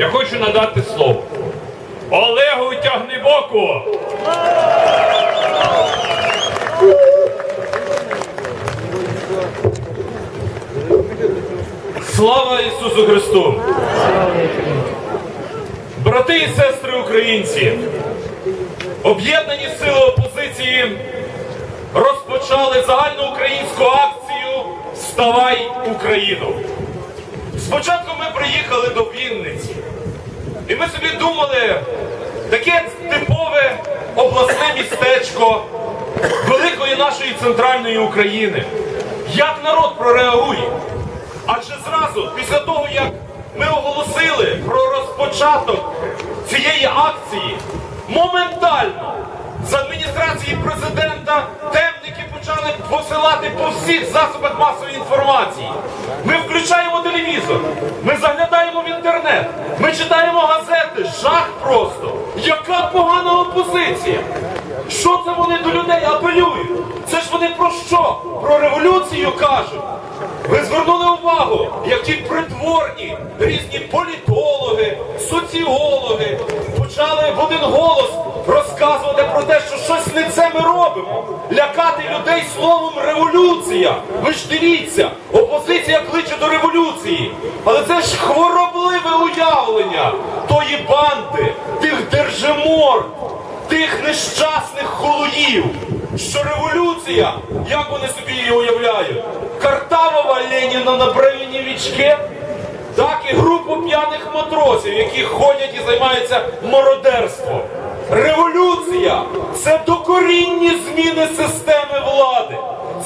Я хочу надати слово. Олегу Тягнебоку! Слава Ісусу Христу! Брати і сестри українці! Об'єднані сили опозиції розпочали загальноукраїнську акцію Вставай Україну! Спочатку ми приїхали до Вінниці, і ми собі думали, таке типове обласне містечко великої нашої центральної України. Як народ прореагує? Адже зразу, після того, як ми оголосили про розпочаток цієї акції, моментально з адміністрації президента темники почали посилати по всіх засобах масової інформації. Ми включаємо телевізор, ми заглядаємо в інтернет, ми читаємо газети, жах просто. Яка погана опозиція! Що це вони до людей апелюють? Це ж вони про що? Про революцію кажуть. Ви звернули увагу, як ті притворні різні політологи, соціологи почали в один голос розказувати про те, що щось не це ми робимо. Лякати людей словом революція. Ви ж дивіться, опозиція кличе до революції. Але це ж хворобливе уявлення тої банди, тих держимор, тих нещасних холуїв, що революція, як вони собі її уявляють, Картавова Леніна на Бронєвічке, так і групу п'яних матросів, які ходять і займаються мародерством. Революція це докорінні зміни системи влади.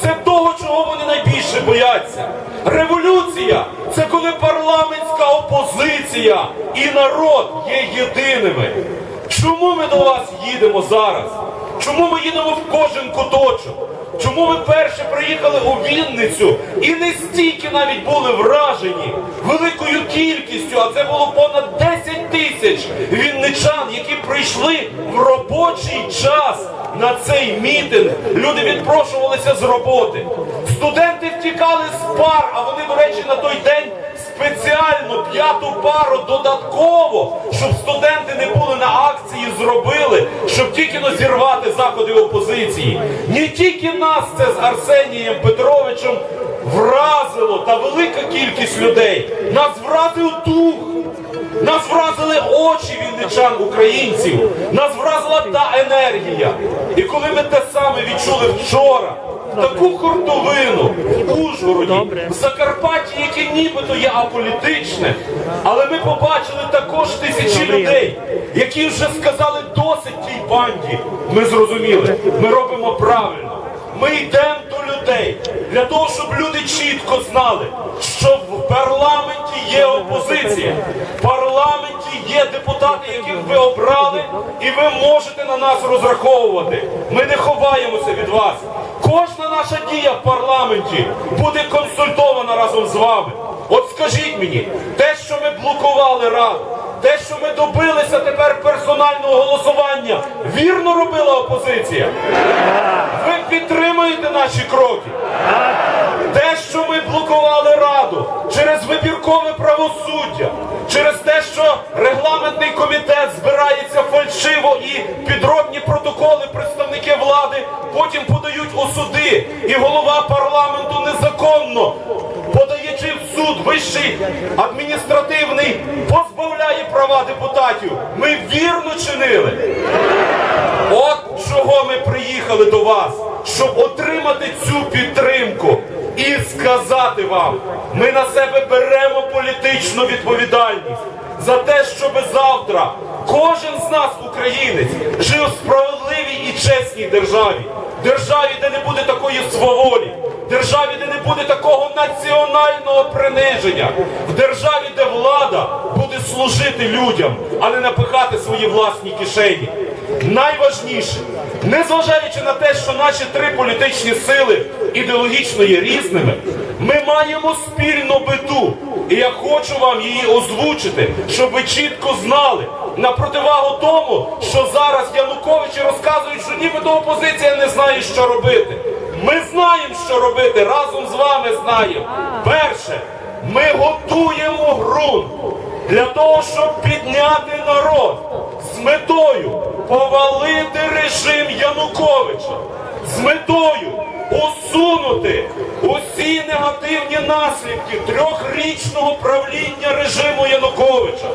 Це того, чого вони найбільше бояться. Революція це коли парламентська опозиція і народ є єдиними. Чому ми до вас їдемо зараз? Чому ми їдемо в кожен куточок? Чому ви перше приїхали у Вінницю і не стільки навіть були вражені великою кількістю, а це було понад 10 тисяч вінничан, які прийшли в робочий час на цей мітинг. Люди відпрошувалися з роботи. Студенти втікали з пар, а вони, до речі, на той день спеціально п'яту пару додатково, щоб студенти не були на акції, зробили, щоб тільки но зірвати заходи опозиції. Не тільки нас це з Арсенієм Петровичем вразило, та велика кількість людей. Нас вразив дух. Нас вразили очі вінничан українців, нас вразила та енергія. І коли ми те саме відчули вчора, таку хуртовину в Ужгороді, в Закарпатті, яке нібито є аполітичне, але ми побачили також тисячі людей, які вже сказали досить тій банді. Ми зрозуміли, ми робимо правильно. Ми йдемо до людей для того, щоб люди чітко знали, що в парламенті є опозиція, в парламенті є депутати, яких ви обрали, і ви можете на нас розраховувати. Ми не ховаємося від вас. Кожна наша дія в парламенті буде консультована разом з вами. От скажіть мені, те, що ми блокували раду, те, що ми добилися тепер персонального голосування, вірно робила опозиція? Ви підтримуєте наші кроки? Те, що ми блокували раду через вибіркове правосуддя, через те, отримати цю підтримку і сказати вам, ми на себе беремо політичну відповідальність за те, щоб завтра кожен з нас, українець, жив в справедливій і чесній державі, державі, де не буде такої сваволі, державі, де не буде такого національного приниження, в державі, де влада буде служити людям, а не напихати свої власні кишені. Найважніше, незважаючи на те, що наші три політичні сили ідеологічно є різними, ми маємо спільну биту. І я хочу вам її озвучити, щоб ви чітко знали на противагу тому, що зараз Януковичі розказують, що нібито опозиція не знає, що робити. Ми знаємо, що робити, разом з вами знаємо. Перше, ми готуємо ґрунт для того, щоб підняти народ з метою повалити режим Януковича, з метою усунути усі негативні наслідки трьохрічного правління режиму Януковича,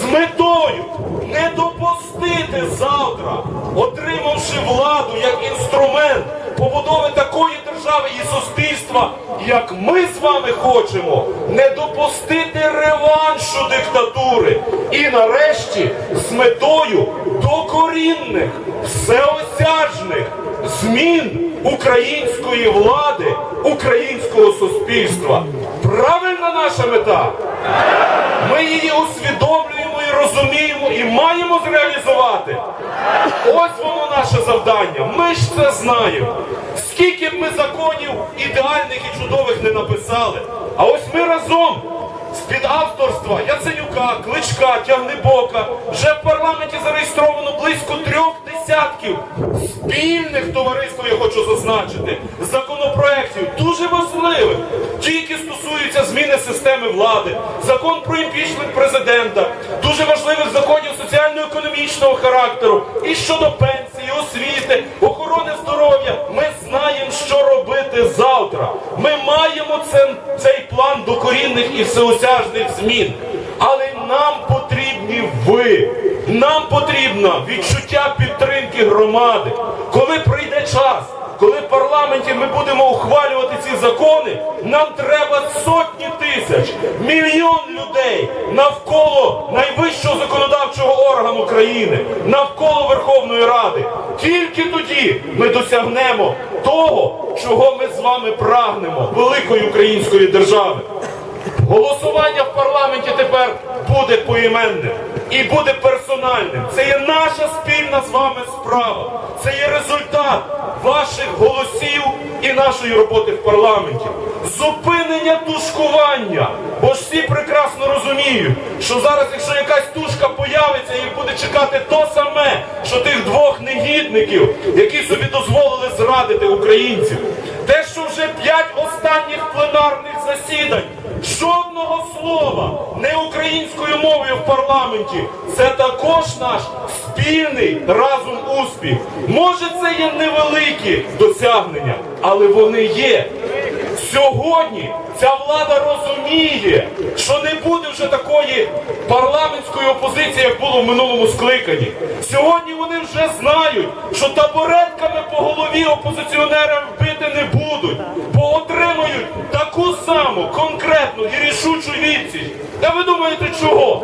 з метою не допустити завтра, отримавши владу як інструмент побудови такої держави і суспільства, як ми з вами хочемо, не допустити реваншу диктатури і нарешті з метою докорінних, всеосяжних змін української влади, українського суспільства. Правильна наша мета? Ми її усвідомлюємо і розуміємо, і маємо зреалізувати. Ось воно наше завдання. Ми ж це знаємо. Скільки б ми законів ідеальних і чудових не написали, а ось ми разом з-під авторства Яценюка, Кличка, Тягнебока вже в парламенті зареєстровано близько трьох десятків спільних товариства, я хочу зазначити, законопроєктів дуже важливих, ті, які стосуються зміни системи влади, закон про імпічмент президента, дуже важливих законів соціально-економічного характеру і щодо пенсії, освіти, охорони здоров'я. Ми знаємо, що робити завтра. Ми маємо цей план докорінних і всеосяжних змін. Але нам потрібні ви. Нам потрібно відчуття підтримки громади. Коли прийде час, коли в парламенті ми будемо ухвалювати ці закони, нам треба сотні тисяч, мільйон людей навколо найвищого законодавчого органу країни, навколо Верховної Ради. Тільки тоді ми досягнемо того, чого ми з вами прагнемо великої української держави. Голосування в парламенті тепер буде поіменним і буде персональним. Це є наша спільна з вами справа. Це є результат ваших голосів і нашої роботи в парламенті. Зупинення тушкування. Бо ж всі прекрасно розуміють, що зараз, якщо якась тушка появиться, їх буде чекати то саме, що тих двох негідників, які собі дозволили зрадити українців. Те, що вже п'ять останніх пленарних засідань. Жодного слова не українською мовою в парламенті. Це також наш спільний разом успіх. Може, це є невеликі досягнення, але вони є. Сьогодні ця влада розуміє, що не буде вже такої парламентської опозиції, як було в минулому скликанні. Сьогодні вони вже знають, що табуретками по голові опозиціонерам бити не будуть, бо отримають таку саму конкретну і рішучу відсіч. Та ви думаєте, чого?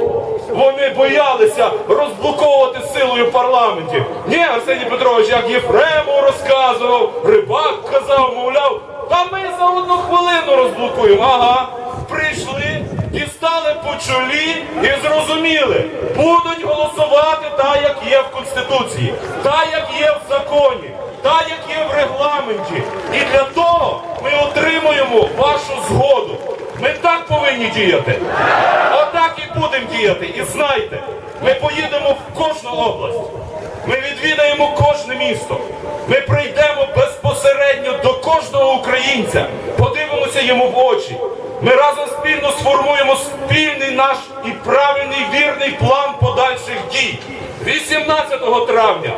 Вони боялися розблоковувати силою в парламенті. Ні, Арсеній Петрович, як Єфремов розказував, Рибак казав, мовляв, та ми за одну хвилину розблокуємо. Ага, прийшли, дістали по чолі і зрозуміли, будуть голосувати так, як є в Конституції, так, як є в законі, так, як є в регламенті. І для того ми отримуємо вашу згоду. Ми так повинні діяти. Отак і будемо діяти. І знайте, ми поїдемо в кожну область. Ми відвідаємо кожне місто. Ми прийдемо безпосередньо до кожного українця, подивимося йому в очі. Ми разом спільно сформуємо спільний наш і правильний вірний план подальших дій. 18 травня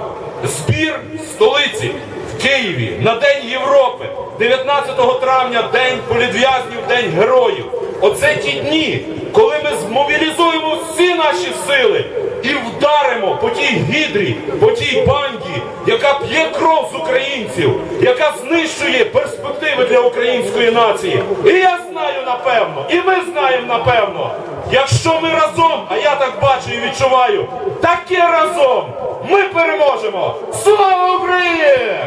збір столиці в Києві на День Європи. 19 травня День політв'язнів, День героїв. Оце ті дні, коли ми змобілізуємо всі наші сили і вдаримо по тій гідрі, по тій банді, яка п'є кров з українців, яка знищує перспективи для української нації. І я знаю напевно, і ми знаємо напевно, якщо ми разом, а я так бачу і відчуваю, таке разом ми переможемо! Слава Україні!